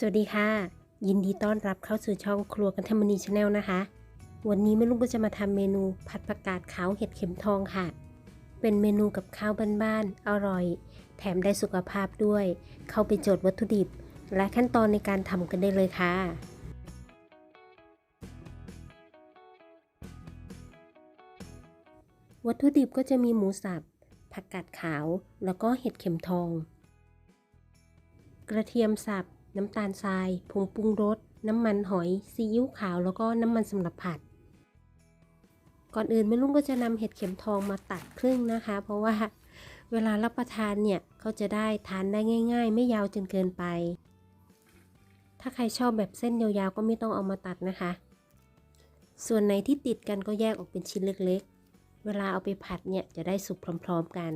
สวัสดีค่ะ ยินดีต้อนรับเข้าสู่ช่องครัวกันธรรมนีชาแนลนะคะ วันนี้แม่ลุงก็จะมาทำเมนูผัดผักกาดขาวเห็ดเข็มทองค่ะ เป็นเมนูกับข้าวบ้านๆอร่อย แถมได้สุขภาพด้วย เข้าไปโจทย์วัตถุดิบ และขั้นตอนในการทำกันได้เลยค่ะวัตถุดิบก็จะมีหมูสับ ผักกาดขาว แล้วก็เห็ดเข็มทอง กระเทียมสับ น้ำตาลทราย ผงปรุงรส น้ำมันหอย ซีอิ๊วขาว แล้วก็น้ำมันสำหรับผัด ก่อนอื่นแม่ลุงก็จะนำเห็ดเข็มทองมาตัดครึ่งนะคะ เพราะว่าเวลารับประทานเนี่ยเขาจะได้ทานได้ง่าย ๆ ไม่ยาวจนเกินไป ถ้าใครชอบแบบเส้นยาวๆก็ไม่ต้องเอามาตัดนะคะ ส่วนไหนที่ติดกันก็แยกออกเป็นชิ้นเล็กๆ เวลาเอาไปผัดเนี่ยจะได้สุกพร้อม ๆ กัน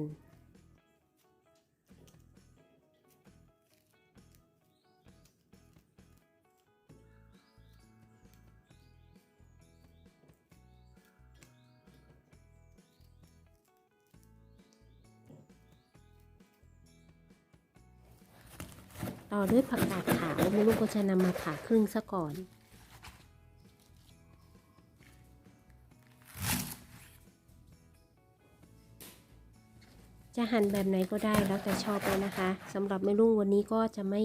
ต่อด้วยผักกาดขาวแม่ลูกก็จะนำมาผ่าครึ่งซะก่อนจะหั่นแบบไหนก็ได้แล้วแต่ชอบเลยนะคะสำหรับแม่ลุงวันนี้ก็จะไม่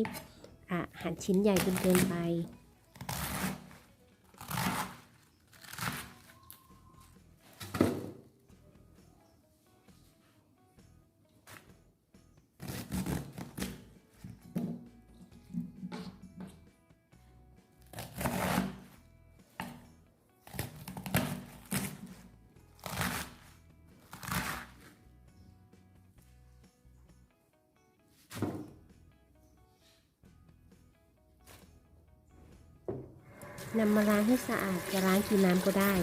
หั่นชิ้นใหญ่จนเกินไป นำมาล้างให้สะอาดจะล้างกี่น้ำก็ได้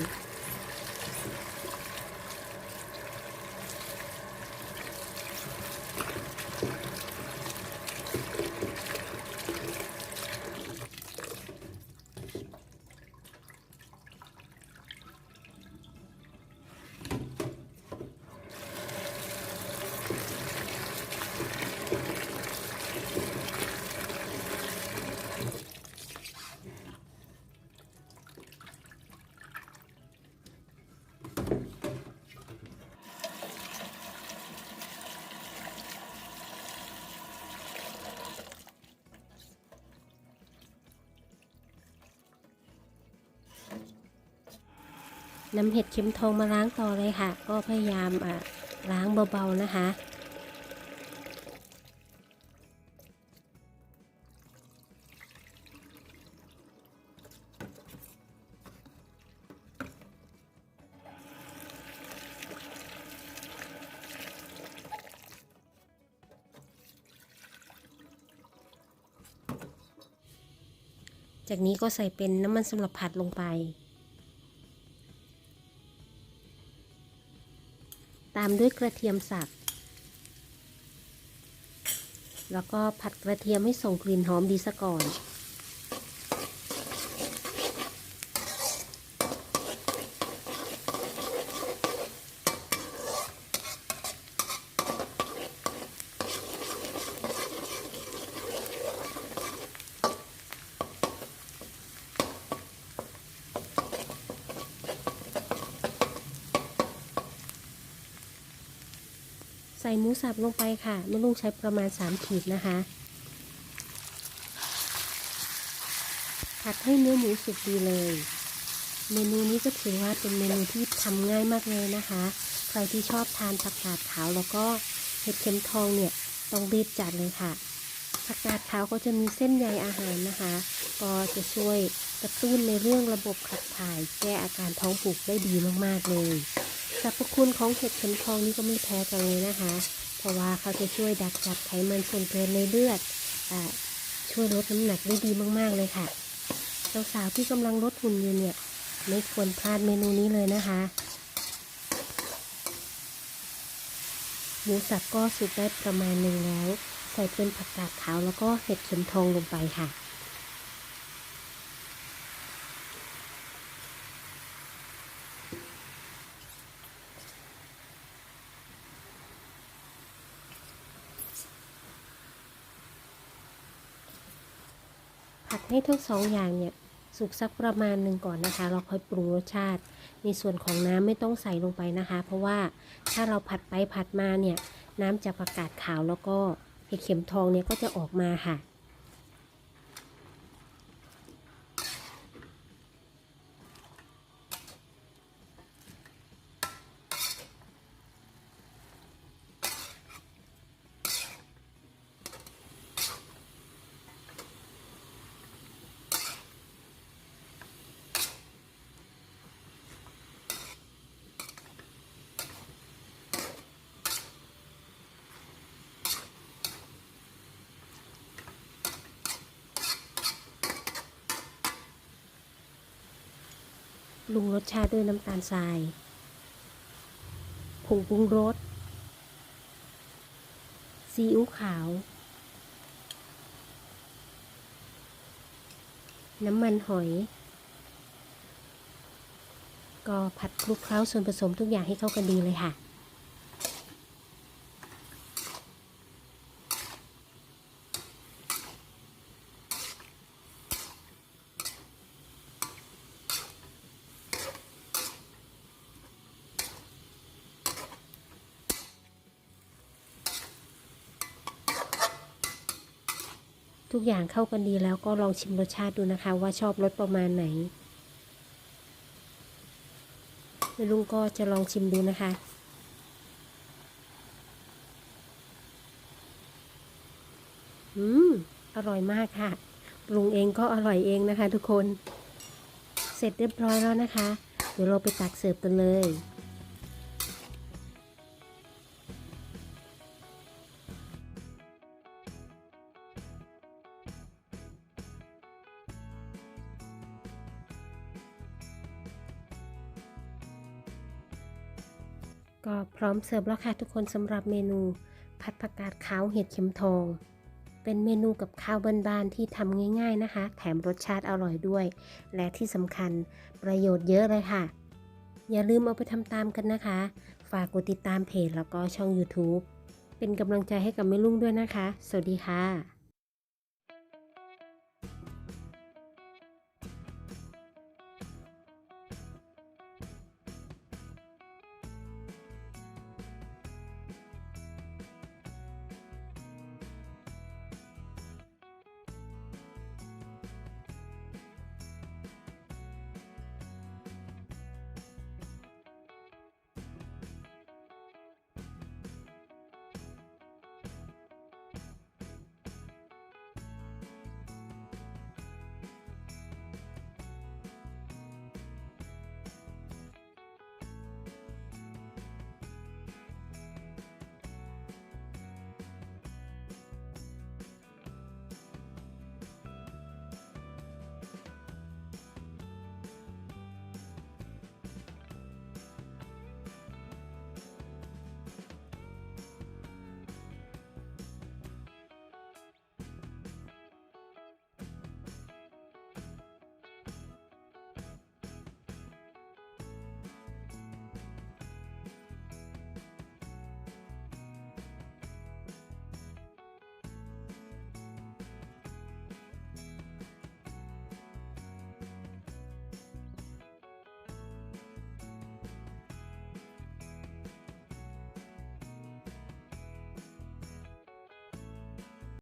นำเห็ดเข็มทองมาล้างต่อเลยค่ะ ก็พยายามอะล้างเบาๆนะคะจากนี้ก็ใส่เป็นน้ำมันสำหรับผัดลงไป ตามด้วยกระเทียมสับ แล้วก็ผัดกระเทียมให้ส่งกลิ่นหอมดีซะก่อน ใส่หมูสับลงไปค่ะแม่ลุงใช้ประมาณ 3 ขีดนะคะ ผัดให้เนื้อหมูสุกดีเลย เมนูนี้ก็ถือว่าเป็นเมนูที่ทำง่ายมากเลยนะคะ ใครที่ชอบทานผักกาดขาวแล้วก็เห็ดเข็มทองเนี่ย ต้องรีบจัดเลยค่ะ ผักกาดขาวก็จะมีเส้นใยอาหารนะคะ ก็จะช่วยกระตุ้นในเรื่องระบบขับถ่าย แก้อาการท้องผูกได้ดีมากๆเลยสรรพคุณของเห็ดเข็มทองนี่ก็ไม่แพ้กันเลยนะคะ เพราะว่าเขาจะช่วยดักจับไขมันส่วนเกินในเลือดอช่วยลดน้ำหนักได้ดีมากๆเลยค่ะสาวๆที่กำลังลดหุ่นอยู่เนี่ยไม่ควรพลาดเมนูนี้เลยนะคะหมูสับก็สุกได้ประมาณหนึ่งแล้ว ใส่เป็นผักกาดขาวแล้วก็เห็ดเข็มทองลงไปค่ะ ผัดให้ทั้งสองอย่างเนี่ยสุกสักประมาณหนึ่งก่อนนะคะ เราค่อยปรุงรสชาติ ในส่วนของน้ำไม่ต้องใส่ลงไปนะคะ เพราะว่าถ้าเราผัดไปผัดมาเนี่ย น้ำจากผักาดขาวแล้วก็ เห็ดเข็มทองเนี่ยก็จะออกมาค่ะ รุงรสชาติด้วยน้ำตาลทราย ผงปรุงรส ซีอิ๊วขาว น้ำมันหอย ก็ผัดคลุกเคล้าส่วนผสมทุกอย่างให้เข้ากันดีเลยค่ะ ทุกอย่างเข้ากันดีแล้วก็ลองชิมรสชาติดูนะคะ ว่าชอบรสประมาณไหนลุงก็จะลองชิมดูนะคะ อืม อร่อยมากค่ะ ปรุงเองก็อร่อยเองนะคะทุกคน เสร็จเรียบร้อยแล้วนะคะ เดี๋ยวเราไปตักเสิร์ฟกันเลย ก็พร้อมเสิร์ฟแล้วค่ะทุกคนสำหรับเมนูผัดผักกาดขาวเห็ดเข็มทอง เป็นเมนูกับข้าวบ้านๆที่ทำง่ายๆนะคะ แถมรสชาติอร่อยด้วย และที่สำคัญประโยชน์เยอะเลยค่ะ อย่าลืมเอาไปทำตามกันนะคะ ฝากกดติดตามเพจแล้วก็ช่อง YouTube เป็นกำลังใจให้กับแม่ลุงด้วยนะคะ สวัสดีค่ะ